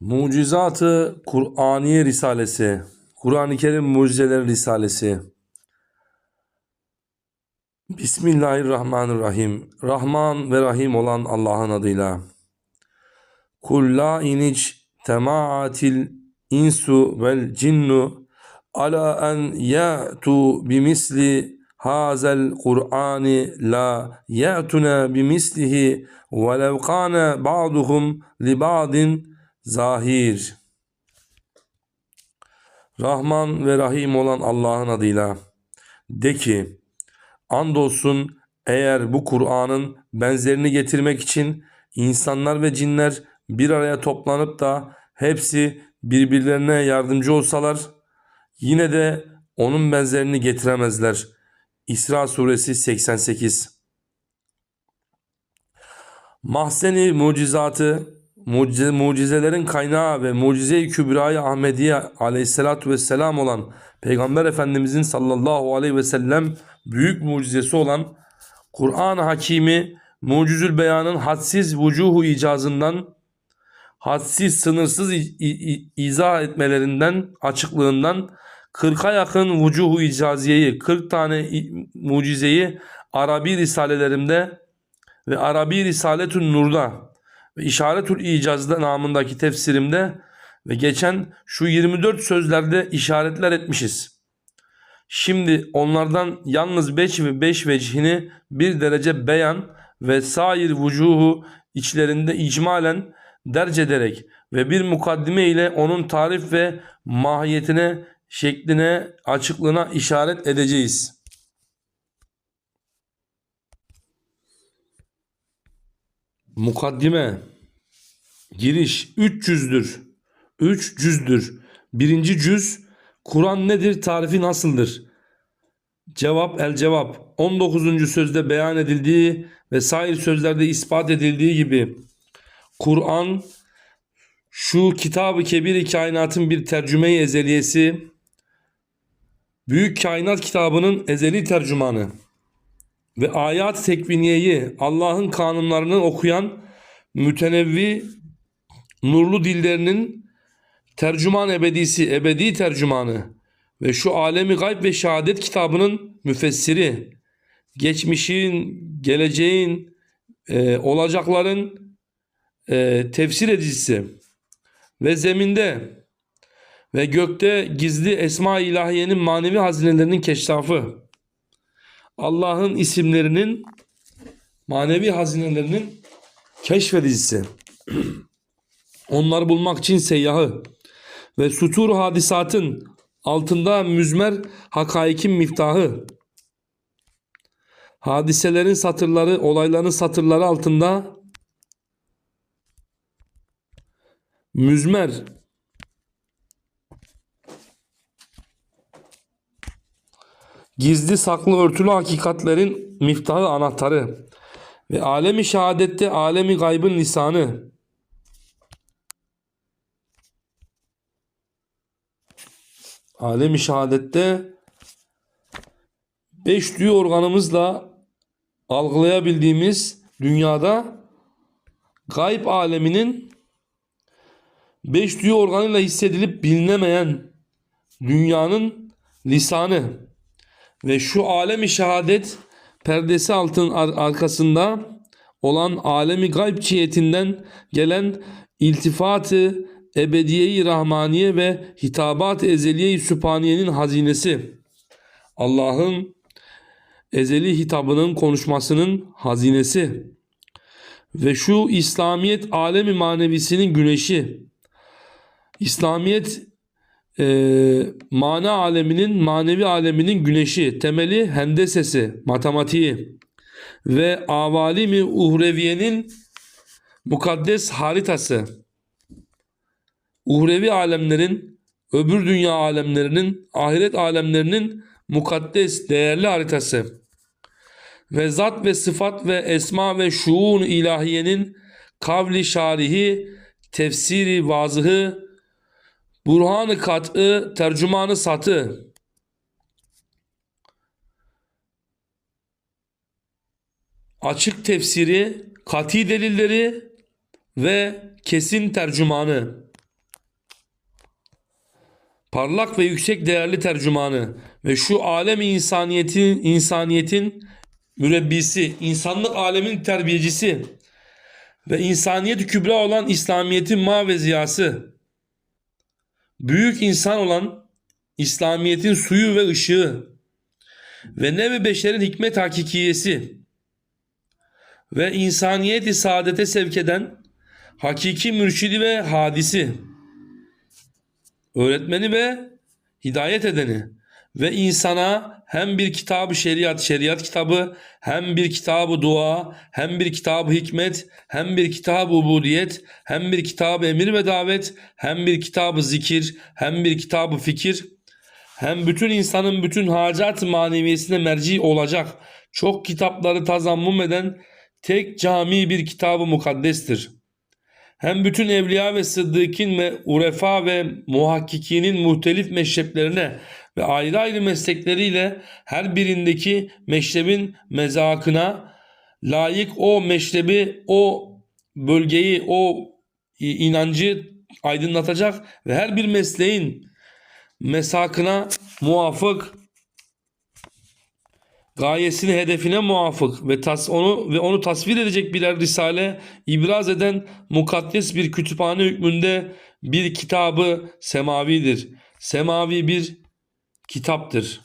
Mucizatı Kur'aniye Risalesi Kur'an-ı Kerim Mucizeleri Risalesi. Bismillahirrahmanirrahim. Rahman ve Rahim olan Allah'ın adıyla. Kul la inic temaatil insu vel cinnu ala en ya'tu bimisli hazel Kur'ani la ya'tuna bimislihi velev kana ba'duhum zahir. Rahman ve Rahim olan Allah'ın adıyla. De ki, andolsun eğer bu Kur'an'ın benzerini getirmek için insanlar ve cinler bir araya toplanıp da hepsi birbirlerine yardımcı olsalar, yine de onun benzerini getiremezler. İsra suresi 88 Mahzeni mucizatı, mucize, mucizelerin kaynağı ve mucize-i kübrayı Ahmediye aleyhissalatu vesselam olan Peygamber Efendimizin sallallahu aleyhi ve sellem büyük mucizesi olan Kur'an-ı Hakimi mucizül beyanın hadsiz vucuhu icazından, hadsiz sınırsız izah etmelerinden, açıklığından 40'a yakın vucuhu icaziyeyi, 40 tane mucizeyi Arabi risalelerimde ve Arabi Risaletün Nur'da ve İşaretül İcaz'da namındaki tefsirimde ve geçen şu 24 sözlerde işaretler etmişiz. Şimdi onlardan yalnız 5 ve 5 vecihini bir derece beyan ve sair vucuhu içlerinde icmalen derc ederek ve bir mukaddime ile onun tarif ve mahiyetine, şekline, açıklığına işaret edeceğiz. Mukaddime Giriş 300'dür. 3 cüzdür. Birinci cüz Kur'an nedir? Tarifi nasıldır? Cevap el cevap 19. sözde beyan edildiği ve sair sözlerde ispat edildiği gibi Kur'an şu kitabı kebir kainatın bir tercüme-i ezeliyesi Büyük Kainat kitabının ezeli tercümanı ve ayat tekviniyeyi Allah'ın kanunlarını okuyan mütenevvi nurlu dillerinin tercüman ebedisi, ebedi tercümanı ve şu alemi gayb ve şehadet kitabının müfessiri, geçmişin, geleceğin, e, olacakların e, tefsir edicisi ve zeminde ve gökte gizli esma-i ilahiyenin manevi hazinelerinin keşrafı, Allah'ın isimlerinin manevi hazinelerinin keşfedicisi. Onları bulmak için seyyahı ve sutur hadisatın altında müzmer hakaikin miftahı. Hadiselerin satırları, olayların satırları altında müzmer gizli saklı örtülü hakikatlerin miftahı anahtarı. Ve alemi şehadette alemi gaybın lisanı. Alemi şehadette beş duyu organımızla algılayabildiğimiz dünyada gayb aleminin beş duyu organıyla hissedilip bilinemeyen dünyanın lisanı ve şu alemi şehadet perdesi altın ar- arkasında olan alemi gayb cihetinden gelen iltifatı ebediye-i rahmaniye ve hitabat ezeliye-i sübhaniyenin hazinesi. Allah'ın ezeli hitabının konuşmasının hazinesi ve şu İslamiyet alemi manevisinin güneşi. İslamiyet e, mana aleminin, manevi aleminin güneşi, temeli hendesesi, matematiği ve avalimi uhreviyenin mukaddes haritası. Uhrevi alemlerin, öbür dünya alemlerinin, ahiret alemlerinin mukaddes, değerli haritası. Ve zat ve sıfat ve esma ve şuun ilahiyenin kavli şarihi, tefsiri vazıhı, Burhanı kat'ı, tercümanı satı. Açık tefsiri, kati delilleri ve kesin tercümanı. parlak ve yüksek değerli tercümanı ve şu alemi insaniyetin insaniyetin mürebbisi, insanlık alemin terbiyecisi ve insaniyet kübra olan İslamiyet'in ma ve ziyası, büyük insan olan İslamiyet'in suyu ve ışığı ve nevi beşerin hikmet hakikiyesi ve insaniyeti saadete sevk eden hakiki mürşidi ve hadisi, öğretmeni ve hidayet edeni ve insana hem bir kitabı şeriat, şeriat kitabı, hem bir kitabı dua, hem bir kitabı hikmet, hem bir kitabı ubudiyet, hem bir kitabı emir ve davet, hem bir kitabı zikir, hem bir kitabı fikir, hem bütün insanın bütün hacat maneviyesine merci olacak çok kitapları tazammum eden tek cami bir kitabı mukaddestir. Hem bütün evliya ve sıddıkın ve urefa ve muhakkikinin muhtelif meşreplerine ve ayrı ayrı meslekleriyle her birindeki meşrebin mezakına layık o meşrebi, o bölgeyi, o inancı aydınlatacak ve her bir mesleğin mesakına muvafık gayesini hedefine muvafık ve tas onu ve onu tasvir edecek birer risale ibraz eden mukaddes bir kütüphane hükmünde bir kitabı semavidir. Semavi bir kitaptır.